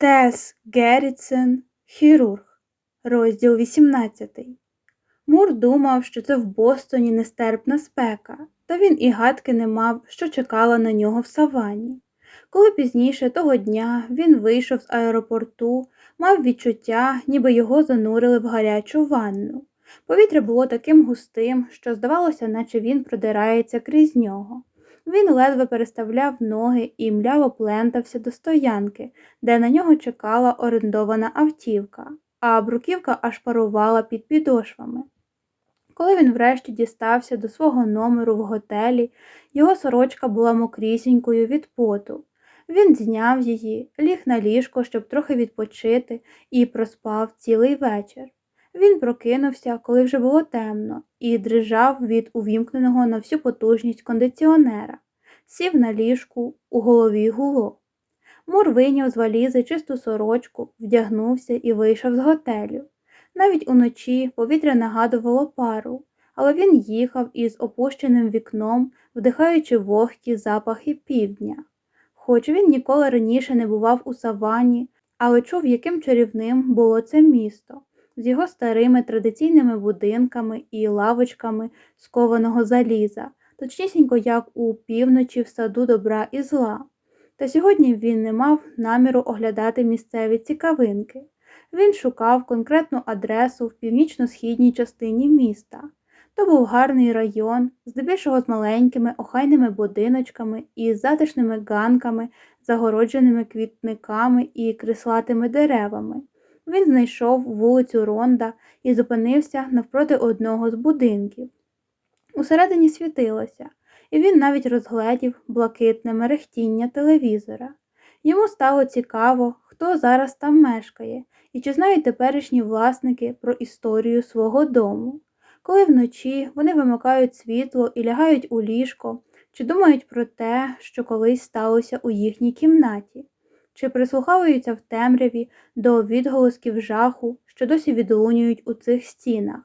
Тес Геррітсен, хірург, розділ 18. Мур думав, що це в Бостоні нестерпна спека, та він і гадки не мав, що чекала на нього в саванні. Коли пізніше того дня він вийшов з аеропорту, мав відчуття, ніби його занурили в гарячу ванну. Повітря було таким густим, що здавалося, наче він продирається крізь нього. Він ледве переставляв ноги і мляво плентався до стоянки, де на нього чекала орендована автівка, а бруківка аж парувала під підошвами. Коли він врешті дістався до свого номеру в готелі, його сорочка була мокрісінькою від поту. Він зняв її, ліг на ліжко, щоб трохи відпочити, і проспав цілий вечір. Він прокинувся, коли вже було темно, і дрижав від увімкненого на всю потужність кондиціонера, сів на ліжку, у голові гуло. Мур вийняв з валізи чисту сорочку, вдягнувся і вийшов з готелю. Навіть уночі повітря нагадувало пару, але він їхав із опущеним вікном, вдихаючи вогкі запахи півдня. Хоч він ніколи раніше не бував у савані, але чув, яким чарівним було це місто з його старими традиційними будинками і лавочками з кованого заліза, точнісінько як у півночі в саду добра і зла. Та сьогодні він не мав наміру оглядати місцеві цікавинки. Він шукав конкретну адресу в північно-східній частині міста. То був гарний район, здебільшого з маленькими охайними будиночками і затишними ганками, загородженими квітниками і крислатими деревами. Він знайшов вулицю Ронда і зупинився навпроти одного з будинків. Усередині світилося, і він навіть розгледів блакитне мерехтіння телевізора. Йому стало цікаво, хто зараз там мешкає, і чи знають теперішні власники про історію свого дому. Коли вночі вони вимикають світло і лягають у ліжко, чи думають про те, що колись сталося у їхній кімнаті чи прислуховуються в темряві до відголосків жаху, що досі відлунюють у цих стінах.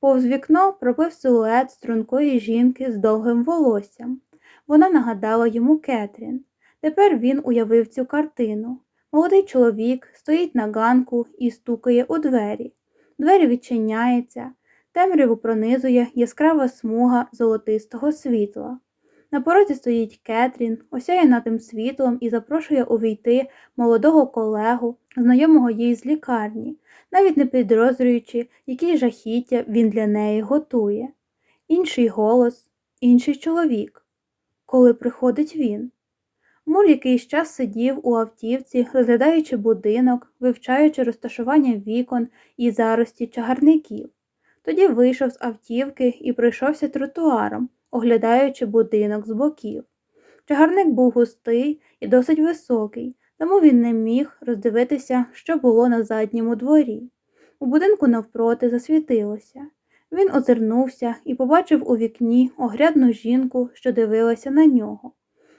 Повз вікно пропив силует стрункої жінки з довгим волоссям. Вона нагадала йому Кетрін. Тепер він уявив цю картину. Молодий чоловік стоїть на ганку і стукає у двері. Двері відчиняються, темряву пронизує яскрава смуга золотистого світла. На порозі стоїть Кетрін, осяяна тим світлом і запрошує увійти молодого колегу, знайомого їй з лікарні, навіть не підозрюючи, які жахіття він для неї готує. Інший голос, інший чоловік. Коли приходить він. Мур якийсь час сидів у автівці, розглядаючи будинок, вивчаючи розташування вікон і зарості чагарників. Тоді вийшов з автівки і пройшовся тротуаром оглядаючи будинок з боків. Чагарник був густий і досить високий, тому він не міг роздивитися, що було на задньому дворі. У будинку навпроти засвітилося. Він озирнувся і побачив у вікні огрядну жінку, що дивилася на нього.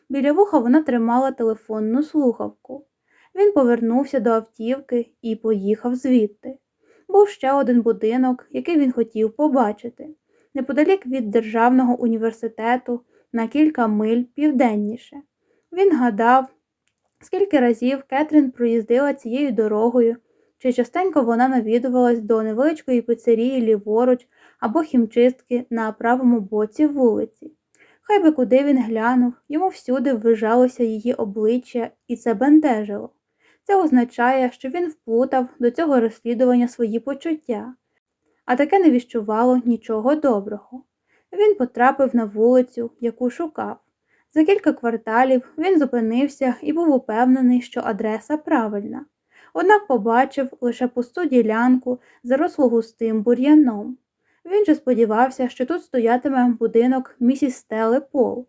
Біля вуха вона тримала телефонну слухавку. Він повернувся до автівки і поїхав звідти. Був ще один будинок, який він хотів побачити неподалік від Державного університету на кілька миль південніше. Він гадав, скільки разів Кетрін проїздила цією дорогою, чи частенько вона навідувалась до невеличкої пицерії ліворуч або хімчистки на правому боці вулиці. Хай би куди він глянув, йому всюди ввижалося її обличчя, і це бентежило. Це означає, що він вплутав до цього розслідування свої почуття а таке не віщувало нічого доброго. Він потрапив на вулицю, яку шукав. За кілька кварталів він зупинився і був упевнений, що адреса правильна, однак побачив лише пусту ділянку, зарослу густим бур'яном. Він же сподівався, що тут стоятиме будинок місіс Стели Пол,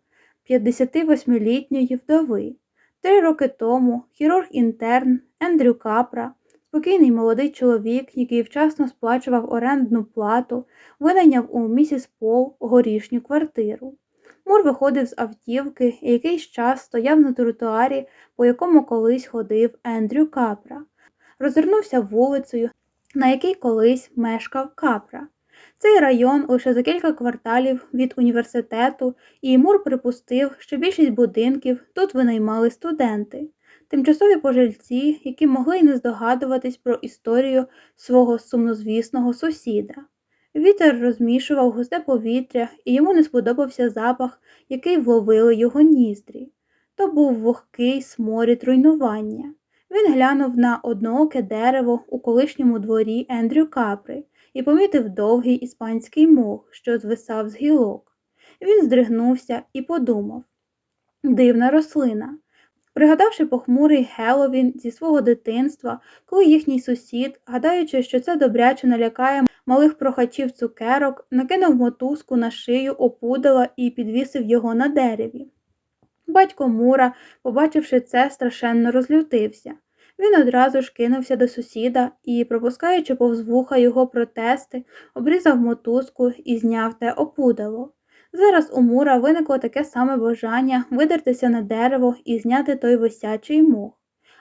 58-літньої вдови. Три роки тому хірург інтерн Ендрю Капра Спокійний молодий чоловік, який вчасно сплачував орендну плату, винайняв у місіс Пол горішню квартиру. Мур виходив з автівки і якийсь час стояв на тротуарі, по якому колись ходив Ендрю Капра, розвернувся вулицею, на якій колись мешкав Капра. Цей район лише за кілька кварталів від університету, і Мур припустив, що більшість будинків тут винаймали студенти. Тимчасові пожильці, які могли й не здогадуватись про історію свого сумнозвісного сусіда. Вітер розмішував густе повітря, і йому не сподобався запах, який вловили його ніздрі. То був вогкий сморід руйнування. Він глянув на однооке дерево у колишньому дворі Ендрю Капри і помітив довгий іспанський мох, що звисав з гілок. Він здригнувся і подумав дивна рослина. Пригадавши похмурий Геловін зі свого дитинства, коли їхній сусід, гадаючи, що це добряче налякає малих прохачів цукерок, накинув мотузку на шию опудала і підвісив його на дереві. Батько Мура, побачивши це, страшенно розлютився. Він одразу ж кинувся до сусіда і, пропускаючи повз вуха його протести, обрізав мотузку і зняв те опудало. Зараз у Мура виникло таке саме бажання видертися на дерево і зняти той висячий мох,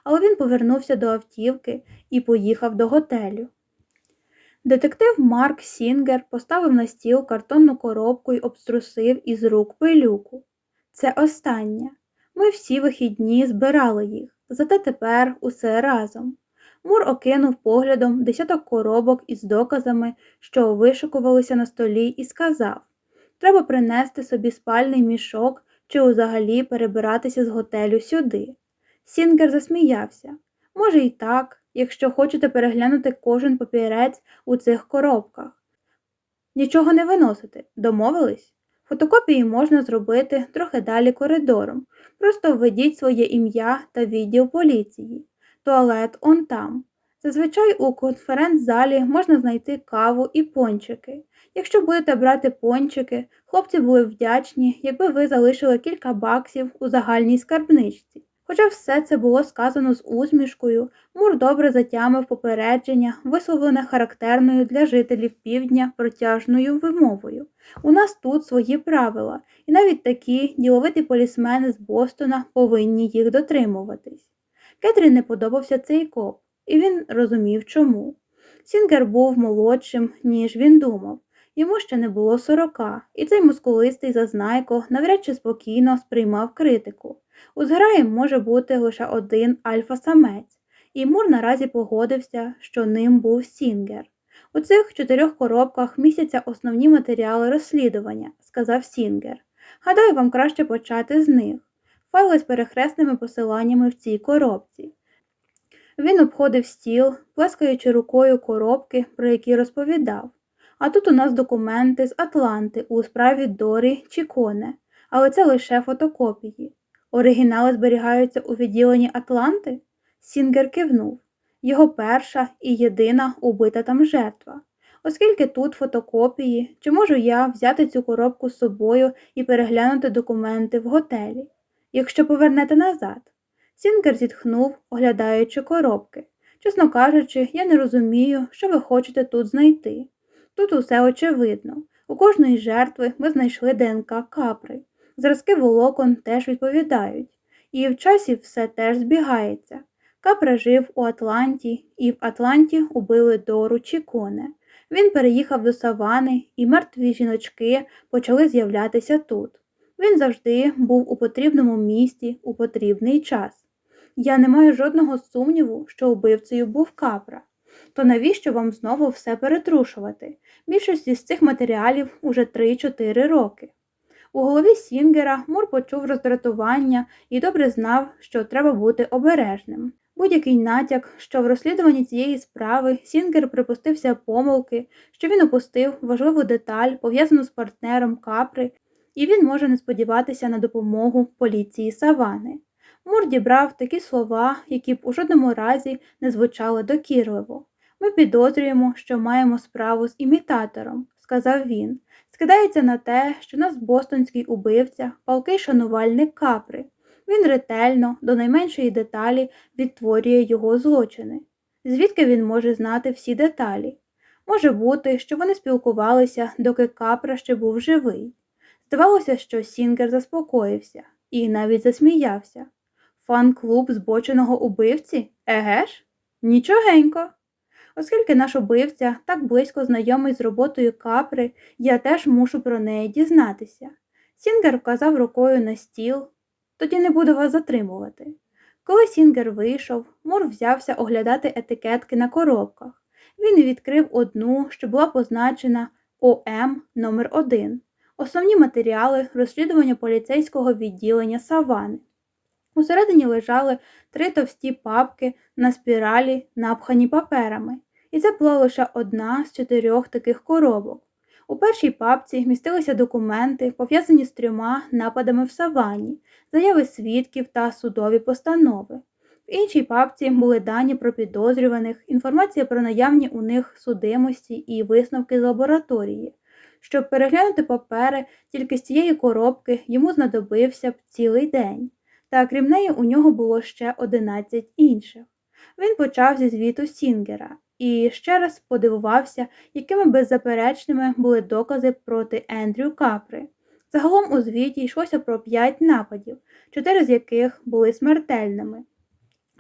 але він повернувся до автівки і поїхав до готелю. Детектив Марк Сінгер поставив на стіл картонну коробку і обструсив із рук пилюку. Це останнє. Ми всі вихідні збирали їх, зате тепер усе разом. Мур окинув поглядом десяток коробок із доказами, що вишикувалися на столі, і сказав Треба принести собі спальний мішок чи взагалі перебиратися з готелю сюди. Сінгер засміявся. Може, і так, якщо хочете переглянути кожен папірець у цих коробках. Нічого не виносити, домовились? Фотокопії можна зробити трохи далі коридором. Просто введіть своє ім'я та відділ поліції. Туалет он там. Зазвичай у конференц-залі можна знайти каву і пончики. Якщо будете брати пончики, хлопці були вдячні, якби ви залишили кілька баксів у загальній скарбничці. Хоча все це було сказано з усмішкою, Мур добре затямив попередження, висловлене характерною для жителів півдня протяжною вимовою. У нас тут свої правила, і навіть такі діловиті полісмени з Бостона повинні їх дотримуватись. Кетрі не подобався цей коп, і він розумів чому. Сінгер був молодшим, ніж він думав. Йому ще не було сорока, і цей мускулистий зазнайко навряд чи спокійно сприймав критику. У зграї може бути лише один альфа-самець, і Мур наразі погодився, що ним був Сінгер. У цих чотирьох коробках містяться основні матеріали розслідування, сказав Сінгер. Гадаю, вам краще почати з них. Файли з перехресними посиланнями в цій коробці. Він обходив стіл, плескаючи рукою коробки, про які розповідав. А тут у нас документи з Атланти у справі Дорі чи Коне, але це лише фотокопії. Оригінали зберігаються у відділенні Атланти? Сінгер кивнув його перша і єдина убита там жертва. Оскільки тут фотокопії, чи можу я взяти цю коробку з собою і переглянути документи в готелі, якщо повернете назад? Сінгер зітхнув, оглядаючи коробки. Чесно кажучи, я не розумію, що ви хочете тут знайти. Тут усе очевидно. У кожної жертви ми знайшли ДНК капри. Зразки волокон теж відповідають, і в часі все теж збігається. Капра жив у Атланті, і в Атланті убили Дору Чіконе. Він переїхав до Савани, і мертві жіночки почали з'являтися тут. Він завжди був у потрібному місці у потрібний час. Я не маю жодного сумніву, що убивцею був капра. То навіщо вам знову все перетрушувати? Більшість із цих матеріалів уже 3-4 роки. У голові Сінгера Мур почув роздратування і добре знав, що треба бути обережним. Будь-який натяк, що в розслідуванні цієї справи Сінгер припустився помилки, що він опустив важливу деталь, пов'язану з партнером Капри, і він може не сподіватися на допомогу поліції Савани. Мур дібрав такі слова, які б у жодному разі не звучали докірливо. Ми підозрюємо, що маємо справу з імітатором, сказав він. Скидається на те, що нас бостонський убивця, палкий шанувальник капри. Він ретельно, до найменшої деталі, відтворює його злочини. Звідки він може знати всі деталі? Може бути, що вони спілкувалися, доки капра ще був живий. Здавалося, що Сінгер заспокоївся і навіть засміявся. Фан-клуб збоченого убивці? Еге ж? Нічогенько. Оскільки наш убивця так близько знайомий з роботою капри, я теж мушу про неї дізнатися. Сінгер вказав рукою на стіл, тоді не буду вас затримувати. Коли Сінгер вийшов, Мур взявся оглядати етикетки на коробках. Він відкрив одну, що була позначена ОМ номер 1 Основні матеріали розслідування поліцейського відділення Савани. Усередині лежали три товсті папки на спіралі, напхані паперами, і це була лише одна з чотирьох таких коробок. У першій папці містилися документи, пов'язані з трьома нападами в савані, заяви свідків та судові постанови. В іншій папці були дані про підозрюваних, інформація про наявні у них судимості і висновки з лабораторії. Щоб переглянути папери, тільки з цієї коробки йому знадобився б цілий день, та крім неї у нього було ще 11 інших. Він почав зі звіту Сінгера і ще раз подивувався, якими беззаперечними були докази проти Ендрю Капри. Загалом у звіті йшлося про п'ять нападів, чотири з яких були смертельними.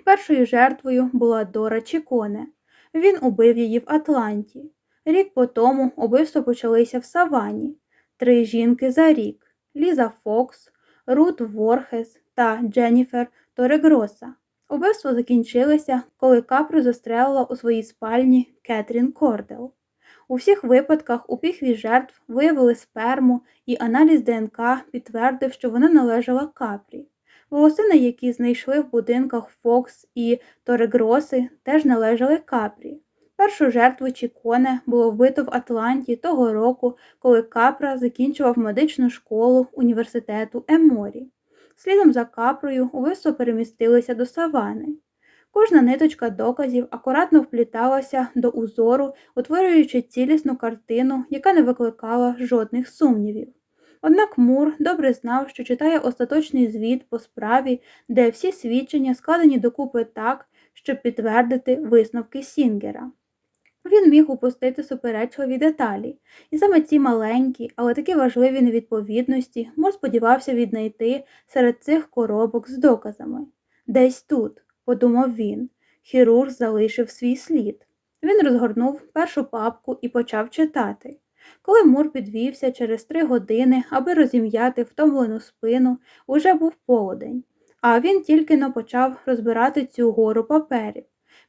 Першою жертвою була Дора Чіконе. Він убив її в Атланті. Рік по тому убивства почалися в Савані. Три жінки за рік Ліза Фокс, Рут Ворхес та Дженніфер Торегроса. Убивства закінчилися, коли капру застрелила у своїй спальні Кетрін Кордел. У всіх випадках у піхві жертв виявили сперму, і аналіз ДНК підтвердив, що вона належала капрі. Волосини, які знайшли в будинках Фокс і Торегроси, теж належали капрі. Першу жертву Чіконе було вбито в Атланті того року, коли Капра закінчував медичну школу університету Еморі. Слідом за капрою убивство перемістилися до савани. Кожна ниточка доказів акуратно впліталася до узору, утворюючи цілісну картину, яка не викликала жодних сумнівів. Однак Мур добре знав, що читає остаточний звіт по справі, де всі свідчення складені докупи так, щоб підтвердити висновки Сінгера. Він міг упустити суперечливі деталі, і саме ці маленькі, але такі важливі невідповідності Мор сподівався віднайти серед цих коробок з доказами. Десь тут, подумав він, хірург залишив свій слід. Він розгорнув першу папку і почав читати. Коли Мур підвівся через три години, аби розім'яти втомлену спину, уже був полудень, а він тільки но почав розбирати цю гору паперів.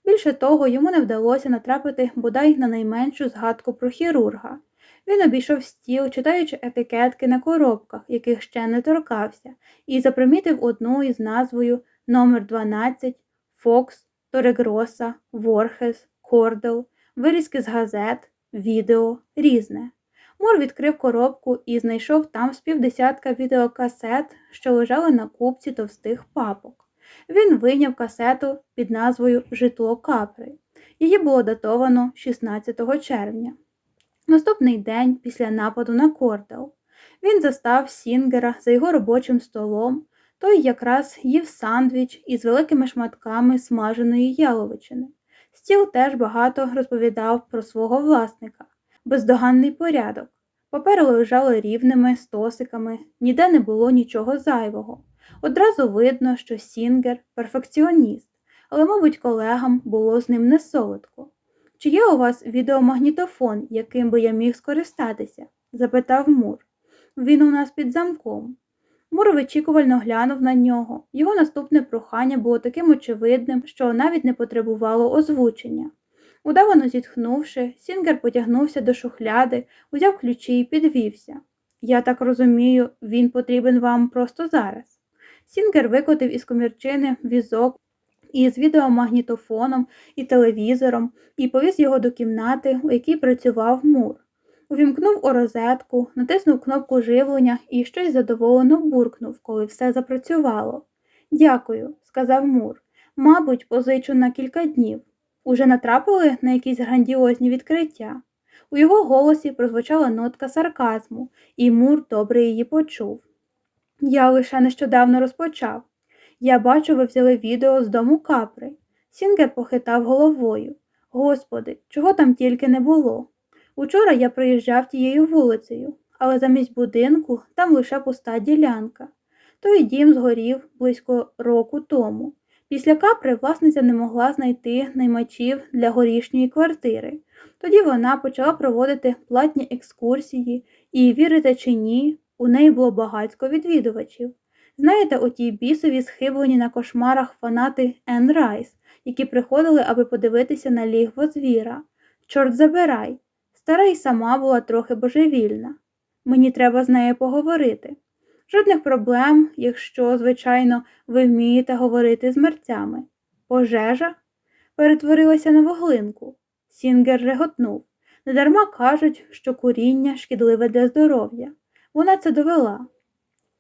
Більше того, йому не вдалося натрапити бодай на найменшу згадку про хірурга. Він обійшов стіл, читаючи етикетки на коробках, яких ще не торкався, і запримітив одну із назвою номер 12 Фокс, Торегроса, Ворхес, Кордел, вирізки з газет, відео, різне. Мур відкрив коробку і знайшов там з півдесятка відеокасет, що лежали на купці товстих папок. Він вийняв касету під назвою Житло Капри. Її було датовано 16 червня. Наступний день після нападу на Кордел. Він застав Сінгера за його робочим столом. Той якраз їв сандвіч із великими шматками смаженої яловичини. Стіл теж багато розповідав про свого власника, бездоганний порядок. Папери лежали рівними стосиками, ніде не було нічого зайвого. Одразу видно, що Сінгер перфекціоніст, але, мабуть, колегам було з ним не солодко. Чи є у вас відеомагнітофон, яким би я міг скористатися? запитав Мур. Він у нас під замком. Мур вичікувально глянув на нього. Його наступне прохання було таким очевидним, що навіть не потребувало озвучення. Удавано зітхнувши, Сінгер потягнувся до шухляди, узяв ключі і підвівся. Я так розумію, він потрібен вам просто зараз. Сінгер викотив із комірчини візок із відеомагнітофоном і телевізором і повіз його до кімнати, у якій працював мур. Увімкнув у розетку, натиснув кнопку живлення і щось задоволено буркнув, коли все запрацювало. Дякую, сказав Мур. Мабуть, позичу на кілька днів. Уже натрапили на якісь грандіозні відкриття. У його голосі прозвучала нотка сарказму, і Мур добре її почув. Я лише нещодавно розпочав. Я бачу, ви взяли відео з дому капри. Сінгер похитав головою. Господи, чого там тільки не було. Учора я проїжджав тією вулицею, але замість будинку там лише пуста ділянка. Той дім згорів близько року тому. Після капри власниця не могла знайти наймачів для горішньої квартири. Тоді вона почала проводити платні екскурсії і, вірите чи ні, у неї було багатько відвідувачів. Знаєте, оті бісові схиблені на кошмарах фанати Енн Райс, які приходили, аби подивитися на лігво звіра. Чорт забирай. Стара й сама була трохи божевільна. Мені треба з нею поговорити. Жодних проблем, якщо, звичайно, ви вмієте говорити з мерцями. Пожежа перетворилася на вуглинку. Сінгер реготнув. Недарма кажуть, що куріння шкідливе для здоров'я. Вона це довела.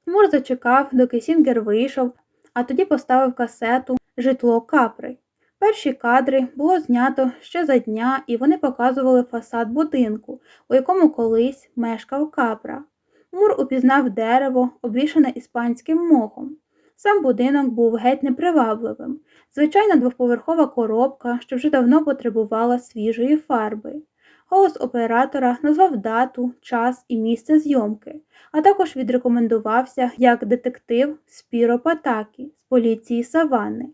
Мур зачекав, доки Сінгер вийшов, а тоді поставив касету Житло капри. Перші кадри було знято ще за дня, і вони показували фасад будинку, у якому колись мешкав капра. Мур упізнав дерево, обвішане іспанським мохом. Сам будинок був геть непривабливим, звичайна двоповерхова коробка, що вже давно потребувала свіжої фарби. Голос оператора назвав дату, час і місце зйомки, а також відрекомендувався як детектив Спіро Патакі з поліції Саванни.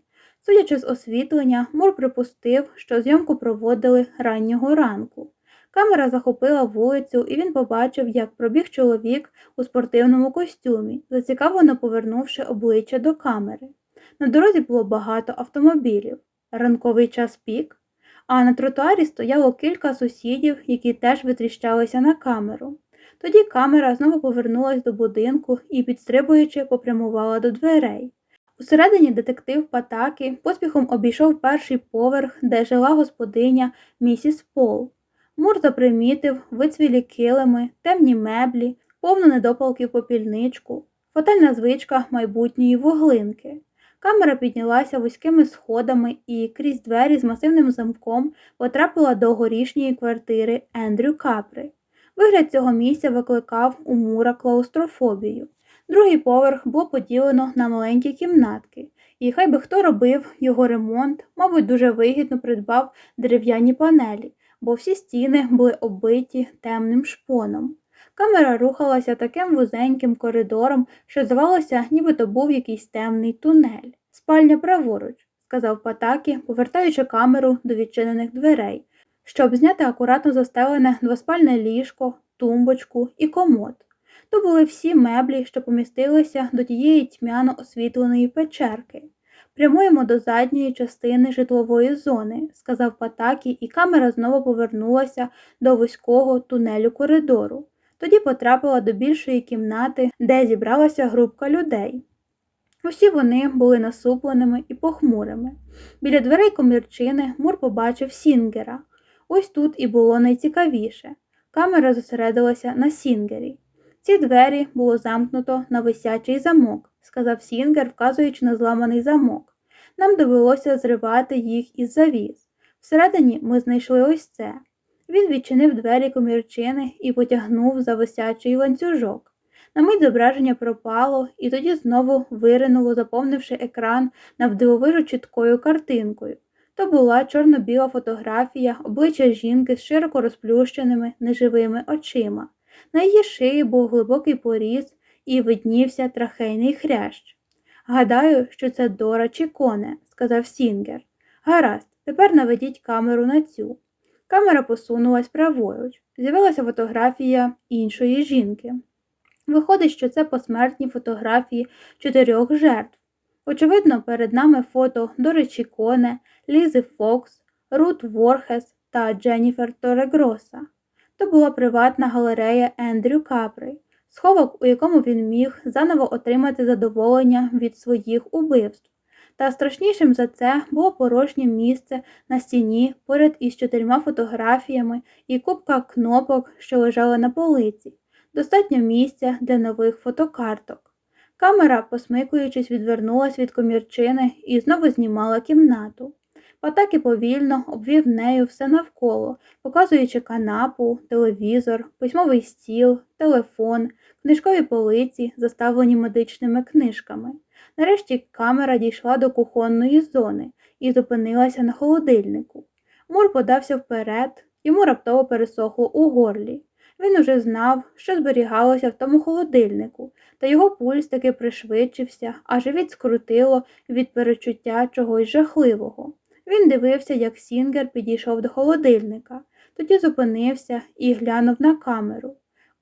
Судячи з освітлення, Мур припустив, що зйомку проводили раннього ранку. Камера захопила вулицю, і він побачив, як пробіг чоловік у спортивному костюмі, зацікавлено повернувши обличчя до камери. На дорозі було багато автомобілів. Ранковий час пік, а на тротуарі стояло кілька сусідів, які теж витріщалися на камеру. Тоді камера знову повернулась до будинку і, підстрибуючи, попрямувала до дверей. Усередині детектив Патакі поспіхом обійшов перший поверх, де жила господиня місіс Пол. Мур запримітив вицвілі килими, темні меблі, повну недопалків попільничку, фатальна звичка майбутньої вуглинки. Камера піднялася вузькими сходами і крізь двері з масивним замком потрапила до горішньої квартири Ендрю Капри. Вигляд цього місця викликав у Мура клаустрофобію. Другий поверх було поділено на маленькі кімнатки, і хай би хто робив його ремонт, мабуть, дуже вигідно придбав дерев'яні панелі, бо всі стіни були оббиті темним шпоном. Камера рухалася таким вузеньким коридором, що здавалося, ніби то був якийсь темний тунель. Спальня праворуч, сказав Патакі, повертаючи камеру до відчинених дверей, щоб зняти акуратно застелене двоспальне ліжко, тумбочку і комод. То були всі меблі, що помістилися до тієї тьмяно освітленої печерки. Прямуємо до задньої частини житлової зони, сказав Патакі, і камера знову повернулася до вузького тунелю коридору. Тоді потрапила до більшої кімнати, де зібралася групка людей. Усі вони були насупленими і похмурими. Біля дверей комірчини Мур побачив Сінгера. Ось тут і було найцікавіше. Камера зосередилася на Сінгері. Ці двері було замкнуто на висячий замок, сказав Сінгер, вказуючи на зламаний замок. Нам довелося зривати їх із завіс. Всередині ми знайшли ось це. Він відчинив двері комірчини і потягнув за висячий ланцюжок. На мить зображення пропало, і тоді знову виринуло, заповнивши екран навдивовижу чіткою картинкою. То була чорно-біла фотографія обличчя жінки з широко розплющеними неживими очима. На її шиї був глибокий поріз і виднівся трахейний хрящ. Гадаю, що це Дора чи коне, сказав Сінгер. Гаразд, тепер наведіть камеру на цю. Камера посунулась праворуч. З'явилася фотографія іншої жінки. Виходить, що це посмертні фотографії чотирьох жертв. Очевидно, перед нами фото Дори Чіконе, Лізи Фокс, Рут Ворхес та Дженніфер Торегроса. То була приватна галерея Ендрю Капри, сховок, у якому він міг заново отримати задоволення від своїх убивств. Та страшнішим за це було порожнє місце на стіні поряд із чотирма фотографіями і купка кнопок, що лежали на полиці, достатньо місця для нових фотокарток. Камера, посмикуючись, відвернулась від комірчини і знову знімала кімнату. Патаки повільно обвів нею все навколо, показуючи канапу, телевізор, письмовий стіл, телефон, книжкові полиці, заставлені медичними книжками. Нарешті камера дійшла до кухонної зони і зупинилася на холодильнику. Мур подався вперед, йому раптово пересохло у горлі. Він уже знав, що зберігалося в тому холодильнику, та його пульс таки пришвидшився, а живіт скрутило від перечуття чогось жахливого. Він дивився, як Сінгер підійшов до холодильника, тоді зупинився і глянув на камеру.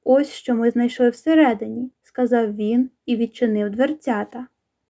Ось що ми знайшли всередині, сказав він і відчинив дверцята.